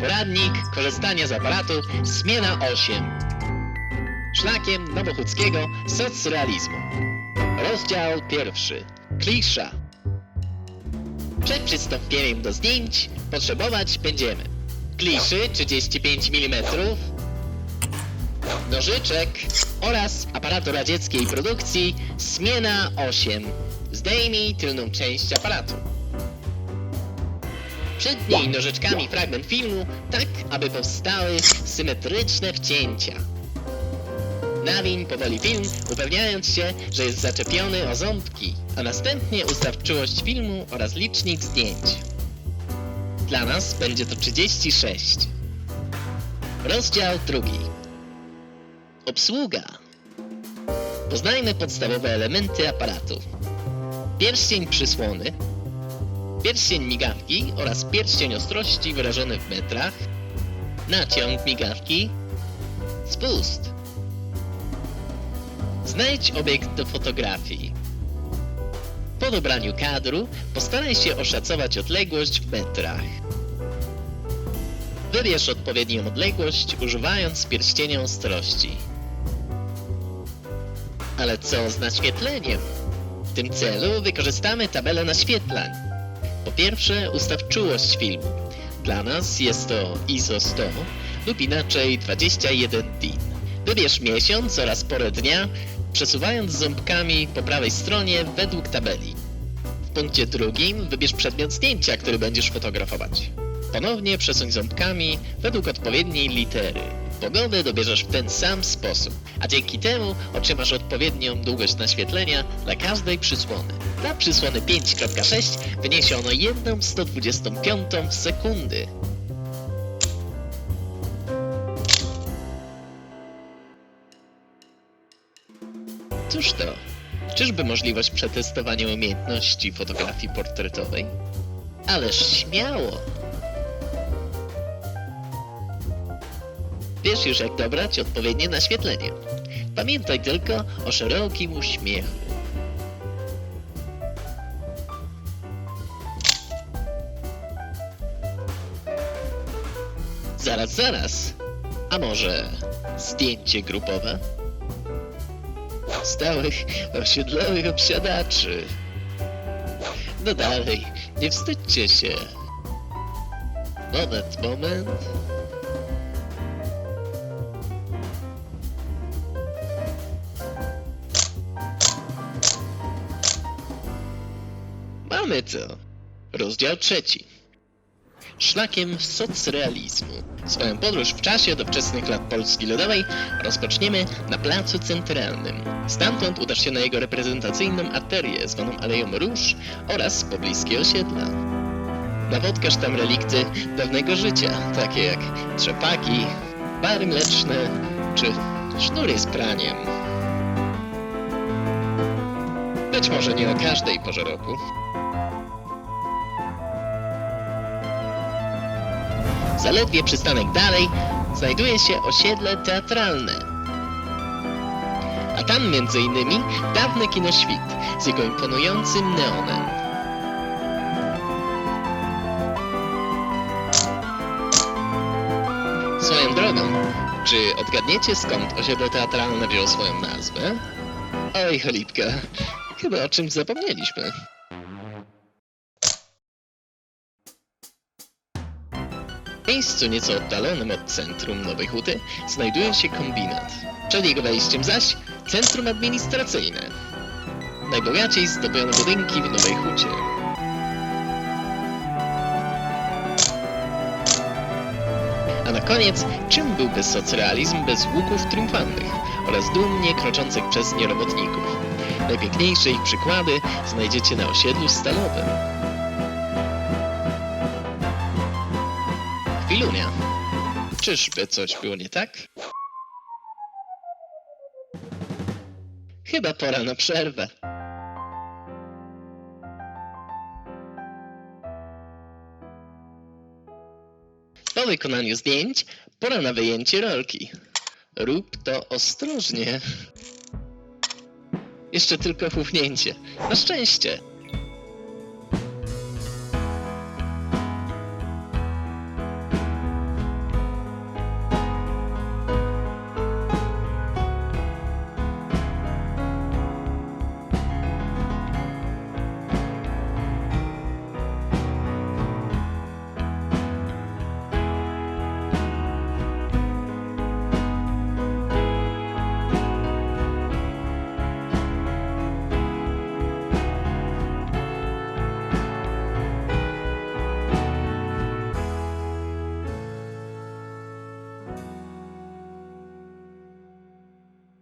Poradnik korzystania z aparatu Zmiana 8. Szlakiem nowochódzkiego socrealizmu. Rozdział pierwszy. Klisza. Przed przystąpieniem do zdjęć potrzebować będziemy kliszy 35 mm, nożyczek oraz aparatu radzieckiej produkcji Smiena 8. Zdejmij tylną część aparatu. Przytnij nożyczkami fragment filmu tak, aby powstały symetryczne wcięcia. Nawiń powoli film, upewniając się, że jest zaczepiony o ząbki, a następnie ustaw czułość filmu oraz licznik zdjęć. Dla nas będzie to 36. Rozdział drugi. Obsługa. Poznajmy podstawowe elementy aparatu. Pierścień przysłony, pierścień migawki oraz pierścień ostrości wyrażony w metrach, naciąg migawki, spust. Znajdź obiekt do fotografii. Po dobraniu kadru postaraj się oszacować odległość w metrach. Wybierz odpowiednią odległość używając pierścienia ostrości. Ale co z naświetleniem? W tym celu wykorzystamy tabelę naświetlań. Po pierwsze ustaw czułość filmu. Dla nas jest to ISO 100 lub inaczej 21 DIN. Wybierz miesiąc oraz porę dnia, przesuwając ząbkami po prawej stronie według tabeli. W punkcie drugim wybierz przedmiot zdjęcia, który będziesz fotografować. Ponownie przesuń ząbkami według odpowiedniej litery. Pogodę dobierzesz w ten sam sposób, a dzięki temu otrzymasz odpowiednią długość naświetlenia dla każdej przysłony. Dla przysłony 5.6 wyniesie ono 1 125 w sekundy. Cóż to? Czyżby możliwość przetestowania umiejętności fotografii portretowej? Ależ śmiało! Wiesz już jak dobrać odpowiednie naświetlenie. Pamiętaj tylko o szerokim uśmiechu. Zaraz, zaraz. A może zdjęcie grupowe? Stałych osiedlowych obsiadaczy. No dalej, nie wstydźcie się. Moment, moment. Mamy to. Rozdział trzeci. Szlakiem socrealizmu. Swoją podróż w czasie do wczesnych lat Polski Ludowej rozpoczniemy na Placu Centralnym. Stamtąd udasz się na jego reprezentacyjną arterię zwaną Aleją Róż oraz pobliskie osiedla. Nawodkasz tam relikty dawnego życia, takie jak trzepaki, bary mleczne czy sznury z praniem. Być może nie o każdej porze roku, Zaledwie przystanek dalej znajduje się osiedle teatralne. A tam między innymi dawny kinoświt z jego imponującym neonem. Swoją drogą, czy odgadniecie skąd osiedle teatralne wzięło swoją nazwę? Oj, cholipka, chyba o czymś zapomnieliśmy. Miejscu nieco oddalonym od centrum Nowej Huty znajduje się kombinat. Przed jego wejściem zaś centrum administracyjne. Najbogaciej zdobione budynki w Nowej Hucie. A na koniec, czym byłby socrealizm bez łuków triumfalnych oraz dumnie kroczących przez nie robotników? Najpiękniejsze ich przykłady znajdziecie na osiedlu stalowym. Czyżby coś było nie tak? Chyba pora na przerwę. Po wykonaniu zdjęć pora na wyjęcie rolki. Rób to ostrożnie. Jeszcze tylko chufnięcie. Na szczęście.